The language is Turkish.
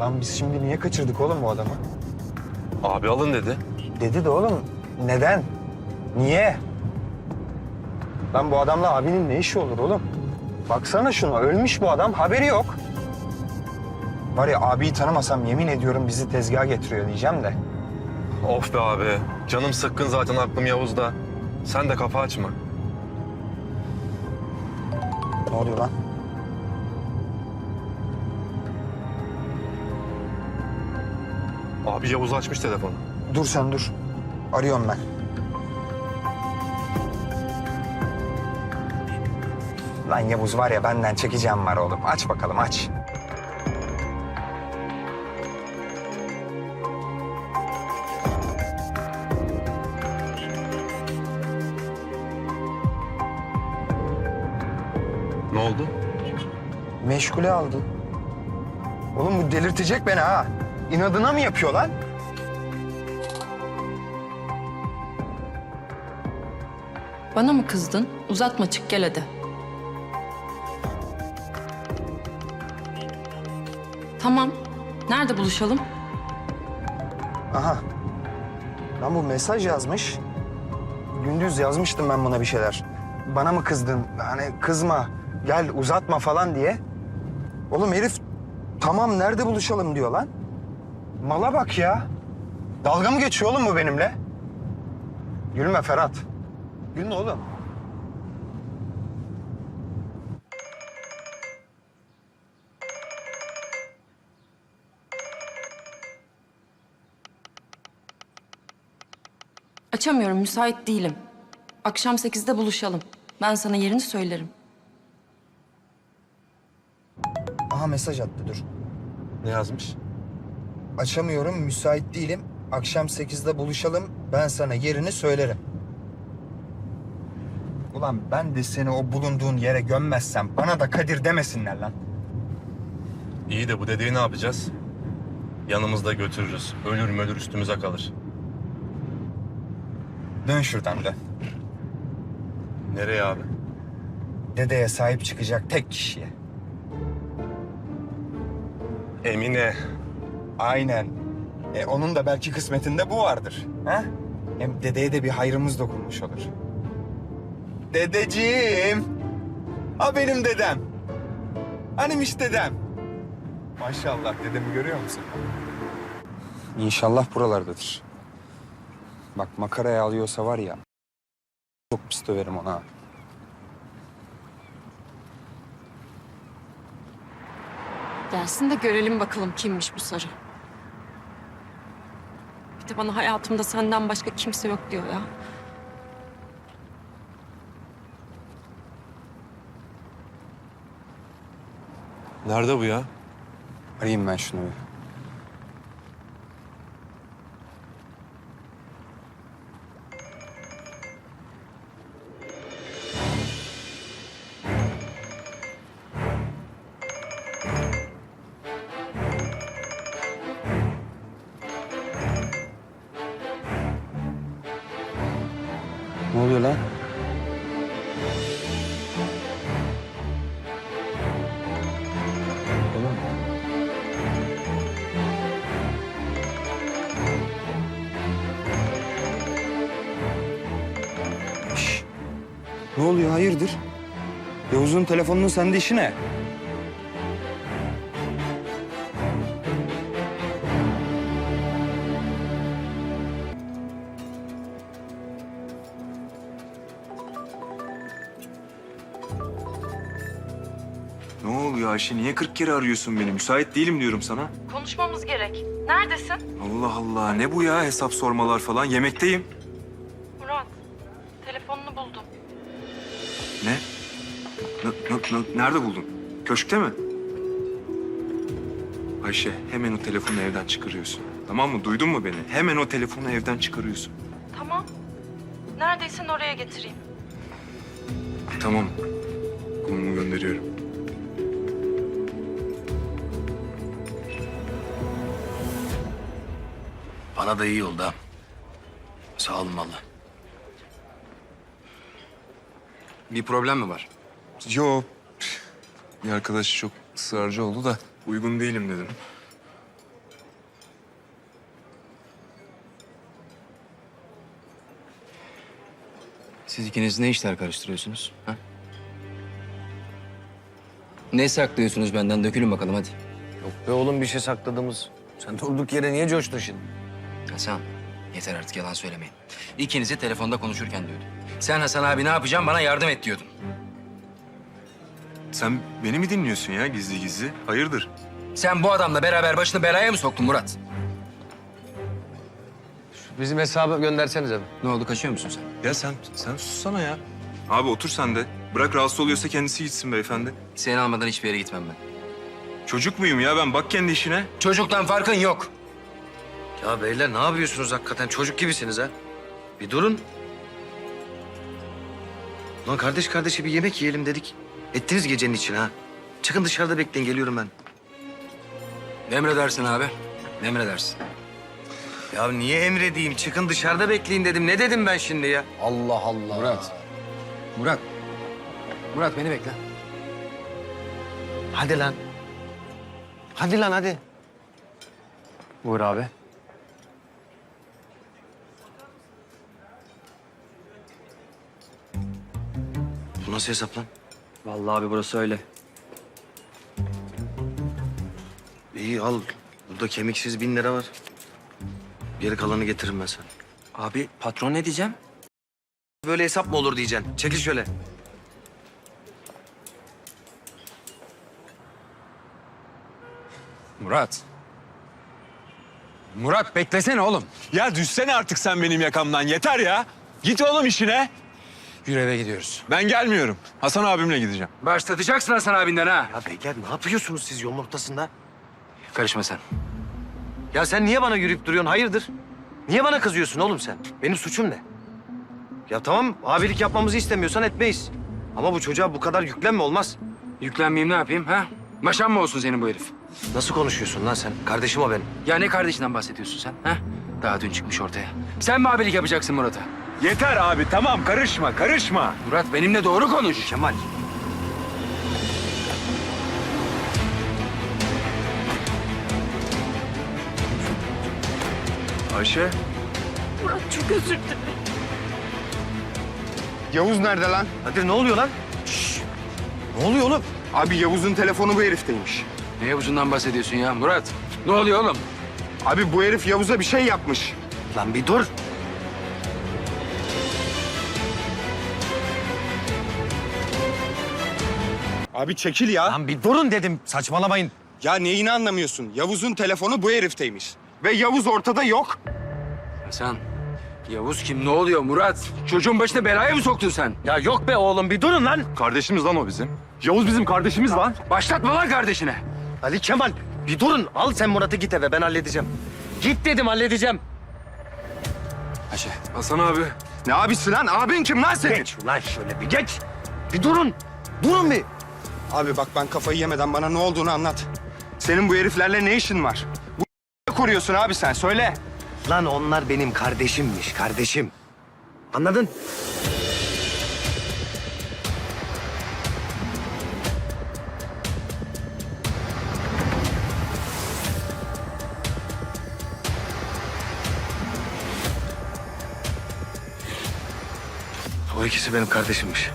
Lan biz şimdi niye kaçırdık oğlum bu adamı? Abi alın dedi. Dedi de oğlum neden? Niye? Lan bu adamla abinin ne işi olur oğlum? Baksana şuna ölmüş bu adam haberi yok. Var ya abiyi tanımasam yemin ediyorum bizi tezgaha getiriyor diyeceğim de. Of be abi. Canım sıkkın zaten aklım Yavuz'da. Sen de kafa açma. Ne oluyor lan? Abi Yavuz açmış telefonu. Dur sen dur. Arıyorum ben. Lan Yavuz var ya benden çekeceğim var oğlum. Aç bakalım aç. Ne oldu? Meşgule aldı. Oğlum bu delirtecek beni ha. İnadına mı yapıyor lan? Bana mı kızdın? Uzatma çık gel hadi. Tamam. Nerede buluşalım? Aha. Lan bu mesaj yazmış. Gündüz yazmıştım ben buna bir şeyler. Bana mı kızdın? Hani kızma, gel uzatma falan diye. Oğlum herif tamam nerede buluşalım diyor lan. Mala bak ya. Dalga mı geçiyor oğlum bu benimle? Gülme Ferhat. Gülme oğlum. Açamıyorum, müsait değilim. Akşam sekizde buluşalım. Ben sana yerini söylerim. Aha mesaj attı dur. Ne yazmış? Açamıyorum, müsait değilim. Akşam 8'de buluşalım. Ben sana yerini söylerim. Ulan ben de seni o bulunduğun yere gömmezsem bana da Kadir demesinler lan. İyi de bu dediği ne yapacağız? Yanımızda götürürüz. Ölür mü ölür üstümüze kalır. Dön şuradan dön. Nereye abi? Dedeye sahip çıkacak tek kişiye. Emine. Aynen. E, onun da belki kısmetinde bu vardır. Ha? Hem dedeye de bir hayrımız dokunmuş olur. Dedeciğim. Ha benim dedem. Hanimiş dedem. Maşallah dedemi görüyor musun? İnşallah buralardadır. Bak makaraya alıyorsa var ya... ...çok pis döverim ona. Gelsin de görelim bakalım kimmiş bu sarı. De bana hayatımda senden başka kimse yok diyor ya. Nerede bu ya? Arayayım ben şunu bir. Ne oluyor lan? Oğlum. Şş. Ne oluyor hayırdır? Yavuz'un telefonunun sende işi ne? Ne oluyor Ayşe? Niye 40 kere arıyorsun beni? Müsait değilim diyorum sana. Konuşmamız gerek. Neredesin? Allah Allah. Ne bu ya? Hesap sormalar falan. Yemekteyim. Murat, telefonunu buldum. Ne? N- n- n- nerede buldun? Köşkte mi? Ayşe hemen o telefonu evden çıkarıyorsun. Tamam mı? Duydun mu beni? Hemen o telefonu evden çıkarıyorsun. Tamam. Neredeysen oraya getireyim. Tamam. Konumu gönderiyorum. Sana da iyi oldu. Sağ olun valla. Bir problem mi var? Yo. Bir arkadaş çok ısrarcı oldu da uygun değilim dedim. Siz ikiniz ne işler karıştırıyorsunuz? Ha? Ne saklıyorsunuz benden? Dökülün bakalım hadi. Yok be oğlum bir şey sakladığımız. Sen durduk yere niye coştun şimdi? Hasan, yeter artık yalan söylemeyin. İkinizi telefonda konuşurken diyordum. Sen Hasan abi ne yapacağım bana yardım et diyordun. Sen beni mi dinliyorsun ya gizli gizli? Hayırdır? Sen bu adamla beraber başını belaya mı soktun Murat? Bizim hesabı göndersenize. Ne oldu kaçıyor musun sen? Ya sen sen sussana ya. Abi otur sen de. Bırak rahatsız oluyorsa kendisi gitsin beyefendi. Seni almadan hiçbir yere gitmem ben. Çocuk muyum ya ben? Bak kendi işine. Çocuktan farkın yok. Ya beyler ne yapıyorsunuz hakikaten? Çocuk gibisiniz ha. Bir durun. Lan kardeş kardeşe bir yemek yiyelim dedik. Ettiniz gecenin için ha. Çıkın dışarıda bekleyin geliyorum ben. Emredersin abi. Emredersin. Ya niye emredeyim? Çıkın dışarıda bekleyin dedim. Ne dedim ben şimdi ya? Allah Allah. Murat. Murat. Murat beni bekle. Hadi lan. Hadi lan hadi. Buyur abi. Bu nasıl hesap lan? Vallahi abi burası öyle. İyi al. Burada kemiksiz bin lira var. Geri kalanı getiririm ben sana. Abi patron ne diyeceğim? Böyle hesap mı olur diyeceksin. Çekil şöyle. Murat. Murat beklesene oğlum. Ya düşsene artık sen benim yakamdan yeter ya. Git oğlum işine. Yürü eve gidiyoruz. Ben gelmiyorum. Hasan abimle gideceğim. Başlatacaksın Hasan abinden ha. Ya beyler ne yapıyorsunuz siz yolun ortasında? Karışma sen. Ya sen niye bana yürüyüp duruyorsun? Hayırdır? Niye bana kızıyorsun oğlum sen? Benim suçum ne? Ya tamam abilik yapmamızı istemiyorsan etmeyiz. Ama bu çocuğa bu kadar yüklenme olmaz. Yüklenmeyeyim ne yapayım ha? Maşan mı olsun senin bu herif? Nasıl konuşuyorsun lan sen? Kardeşim o benim. Ya ne kardeşinden bahsediyorsun sen ha? Daha dün çıkmış ortaya. Sen mi abilik yapacaksın Murat'a? Yeter abi tamam karışma karışma. Murat benimle doğru konuş. Kemal. Ayşe. Yavuz nerede lan? Hadi ne oluyor lan? Ne oluyor oğlum? Abi Yavuz'un telefonu bu herifteymiş. Ne Yavuz'undan bahsediyorsun ya Murat? Ne oluyor oğlum? Abi bu herif Yavuz'a bir şey yapmış. Lan bir dur. Abi çekil ya. Lan bir durun dedim. Saçmalamayın. Ya neyini anlamıyorsun? Yavuz'un telefonu bu herifteymiş. Ve Yavuz ortada yok. Hasan. Yavuz kim? Ne oluyor Murat? Çocuğun başına belaya mı soktun sen? Ya yok be oğlum bir durun lan. Kardeşimiz lan o bizim. Yavuz bizim kardeşimiz lan. Başlatma lan kardeşine. Ali Kemal bir durun. Al sen Murat'ı git eve ben halledeceğim. Git dedim halledeceğim. Ayşe. Hasan abi. Ne abisi lan? Abin kim lan senin? Geç ulan şöyle bir geç. Bir durun. Durun bir. Abi bak ben kafayı yemeden bana ne olduğunu anlat. Senin bu heriflerle ne işin var? Bu koruyorsun abi sen söyle. Lan onlar benim kardeşimmiş, kardeşim. Anladın? O ikisi benim kardeşimmiş.